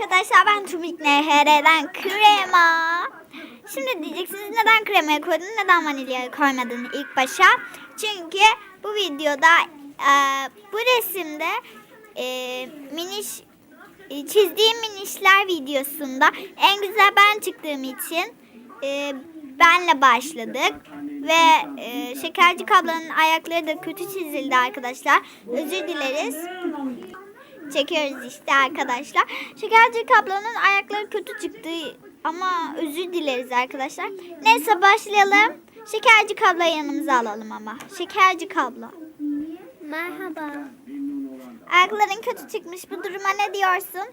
arkadaşlar ben Tubik NHR'den krema. Şimdi diyeceksiniz neden kremayı koydun neden vanilyayı koymadın ilk başa. Çünkü bu videoda e, bu resimde e, miniş e, çizdiğim minişler videosunda en güzel ben çıktığım için e, benle başladık. Ve e, Şekerci ablanın ayakları da kötü çizildi arkadaşlar. Özür dileriz çekiyoruz işte arkadaşlar. Şekerci ablanın ayakları kötü çıktı ama özür dileriz arkadaşlar. Neyse başlayalım. Şekerci kablayı yanımıza alalım ama. Şekerci kablo. Merhaba. Ayakların kötü çıkmış. Bu duruma ne diyorsun?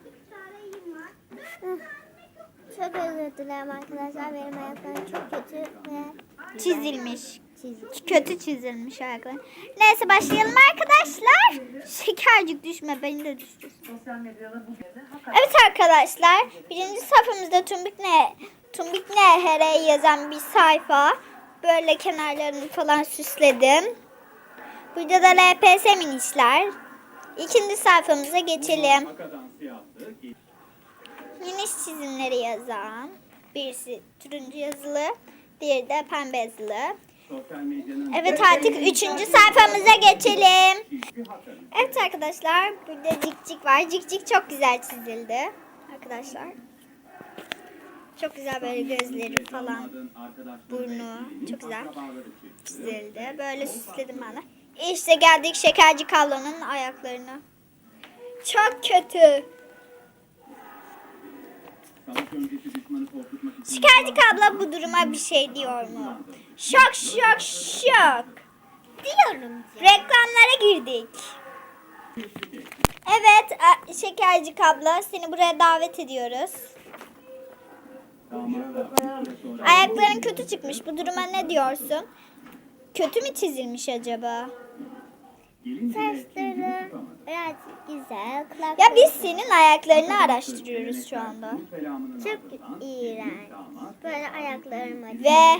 Çok özür dilerim arkadaşlar. Benim ayaklarım çok kötü ve Çizilmiş. Çizgi. Kötü çizilmiş ayaklar. Neyse başlayalım arkadaşlar. Şekercik düşme beni de düştü. Evet arkadaşlar birinci sayfamızda Tumbik ne Tumbik ne here yazan bir sayfa. Böyle kenarlarını falan süsledim. Burada da LPS minişler. İkinci sayfamıza geçelim. Miniş çizimleri yazan. Birisi turuncu yazılı, diğeri de pembe yazılı. Evet artık üçüncü sayfamıza geçelim. Evet arkadaşlar burada cik cik var. Cik cik çok güzel çizildi. Arkadaşlar. Çok güzel böyle gözleri falan. Burnu çok güzel çizildi. Böyle süsledim ben de. İşte geldik şekerci kablonun ayaklarına. Çok kötü. Şekerci kablo bu duruma bir şey diyor mu? Şok şok şok. Diyorum. Reklamlara girdik. Evet, şekerci kablo seni buraya davet ediyoruz. Ayakların kötü çıkmış. Bu duruma ne diyorsun? Kötü mü çizilmiş acaba? Saçları biraz güzel. Kulak Ya biz senin ayaklarını araştırıyoruz şu anda. çok iğrenç. Böyle ayaklarım acı. Ve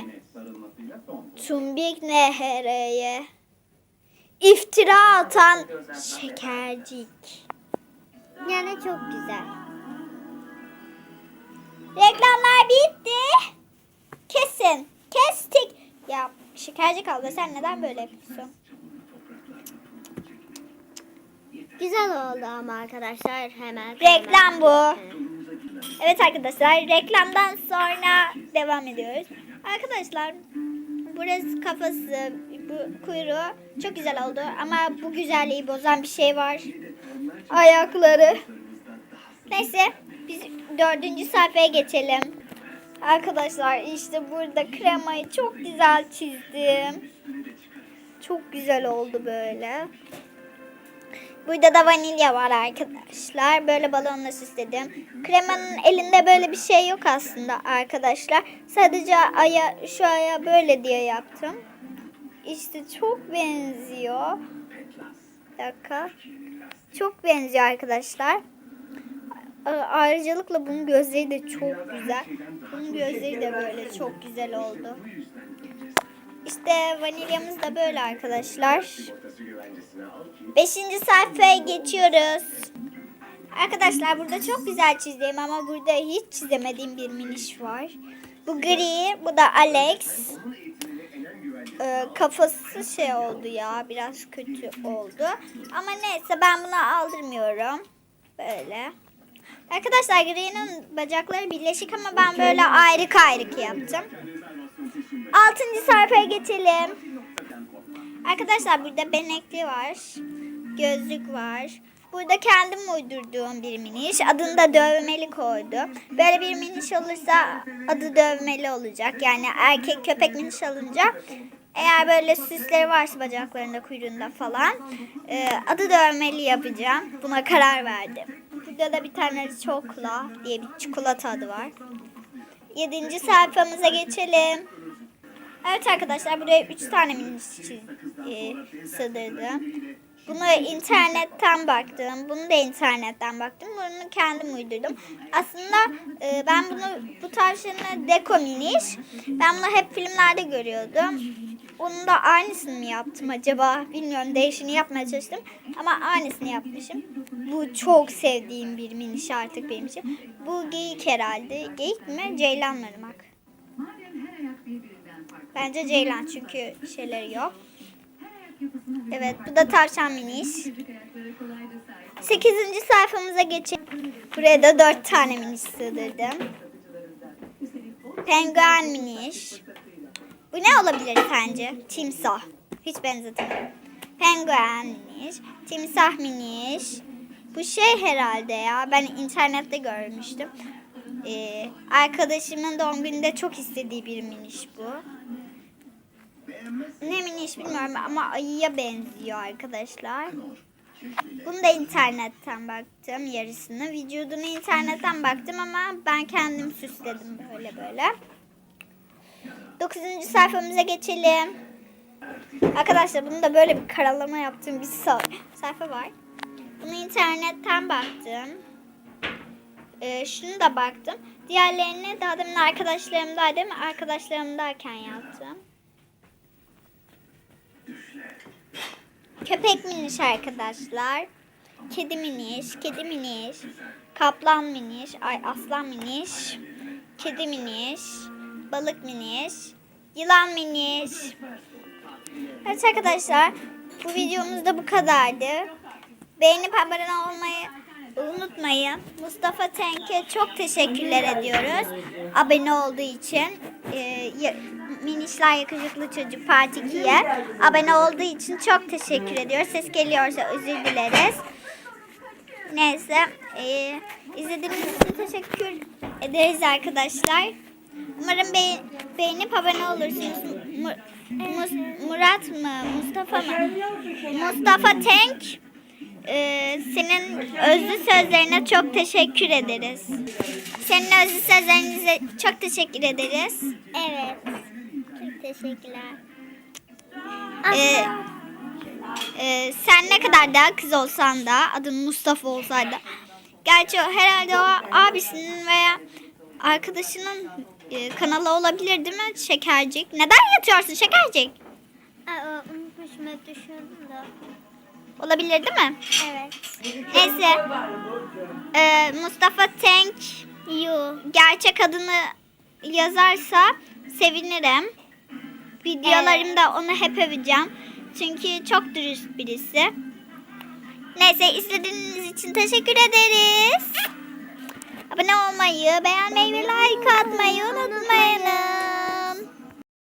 Tumbik Nehre'ye iftira atan şekercik. Yani çok güzel. Reklamlar bitti. Kesin. Kestik. Ya şekercik abla sen neden böyle yapıyorsun? Güzel oldu ama arkadaşlar hemen. Reklam bu. Evet arkadaşlar reklamdan sonra devam ediyoruz. Arkadaşlar burası kafası, bu kuyruğu çok güzel oldu ama bu güzelliği bozan bir şey var. Ayakları. Neyse biz dördüncü sayfaya geçelim. Arkadaşlar işte burada kremayı çok güzel çizdim. Çok güzel oldu böyle. Burada da vanilya var arkadaşlar. Böyle balonla süsledim. Kremanın elinde böyle bir şey yok aslında arkadaşlar. Sadece aya şu aya böyle diye yaptım. İşte çok benziyor. Bir dakika. Çok benziyor arkadaşlar. Ayrıcalıkla bunun gözleri de çok güzel. Bunun gözleri de böyle çok güzel oldu. İşte vanilyamız da böyle arkadaşlar. Beşinci sayfaya geçiyoruz. Arkadaşlar burada çok güzel çizdiğim ama burada hiç çizemediğim bir miniş var. Bu gri, bu da Alex. Ee, kafası şey oldu ya, biraz kötü oldu. Ama neyse ben bunu aldırmıyorum. Böyle. Arkadaşlar Gri'nin bacakları birleşik ama ben böyle ayrık ayrık yaptım. Altıncı sayfaya geçelim. Arkadaşlar burada benekli var. Gözlük var. Burada kendim uydurduğum bir miniş. Adını da dövmeli koydum. Böyle bir miniş olursa adı dövmeli olacak. Yani erkek köpek miniş alınca eğer böyle süsleri varsa bacaklarında kuyruğunda falan e, adı dövmeli yapacağım. Buna karar verdim. Burada da bir tane çokla diye bir çikolata adı var. Yedinci sayfamıza geçelim. Evet arkadaşlar buraya 3 tane miniş e, sığdırdım. Bunu internetten baktım. Bunu da internetten baktım. Bunu kendim uydurdum. Aslında e, ben bunu bu tavşanı Deko Miniş. Ben bunu hep filmlerde görüyordum. Onun da aynısını mı yaptım acaba? Bilmiyorum. Değişini yapmaya çalıştım. Ama aynısını yapmışım. Bu çok sevdiğim bir miniş artık benim için. Bu geyik herhalde. Geyik mi? Ceylan mı? Bence Ceylan çünkü şeyleri yok. Evet bu da tavşan miniş. 8. sayfamıza geçelim. Buraya da 4 tane miniş sığdırdım. Penguen miniş. Bu ne olabilir sence? Timsah. Hiç benzetemiyorum. Penguen miniş. Timsah miniş. Bu şey herhalde ya. Ben internette görmüştüm. Ee, arkadaşımın doğum gününde çok istediği bir miniş bu. Ne miniş bilmiyorum ama ayıya benziyor arkadaşlar. Bunu da internetten baktım yarısını. Vücudunu internetten baktım ama ben kendim süsledim böyle böyle. 9. sayfamıza geçelim. Arkadaşlar bunu da böyle bir karalama yaptığım bir sa- sayfa var. Bunu internetten baktım. Ee, şunu da baktım. Diğerlerini daha demin arkadaşlarımdaydım. Arkadaşlarımdayken yaptım. Köpek miniş arkadaşlar. Kedi miniş, kedi miniş, kaplan miniş, ay aslan miniş, kedi miniş, balık miniş, yılan miniş. Evet arkadaşlar bu videomuz da bu kadardı. Beğenip abone olmayı unutmayın. Mustafa Tenk'e çok teşekkürler ediyoruz. Abone olduğu için. Ee, Minişler Yakışıklı Çocuk Part 2'ye abone olduğu için çok teşekkür ediyoruz. Ses geliyorsa özür dileriz. Neyse. E, izlediğiniz için teşekkür ederiz arkadaşlar. Umarım be- beğenip abone olursunuz. Mu- Mus- Murat mı? Mustafa mı? Mustafa Tenk. Ee, senin özlü sözlerine çok teşekkür ederiz. Senin özlü sözlerinize çok teşekkür ederiz. Evet. Teşekkürler. Ee, e, sen ne kadar daha kız olsan da adın Mustafa olsaydı. Gerçi herhalde o abisinin veya arkadaşının e, kanalı olabilir değil mi? Şekercik. Neden yatıyorsun Şekercik? Aa, unutmuşum hep düşündüm de. Olabilir değil mi? Evet. Neyse. Ee, Mustafa Tank You. gerçek adını yazarsa sevinirim. Videolarımda onu hep öveceğim. Çünkü çok dürüst birisi. Neyse izlediğiniz için teşekkür ederiz. Abone olmayı, beğenmeyi ve like atmayı unutmayınız.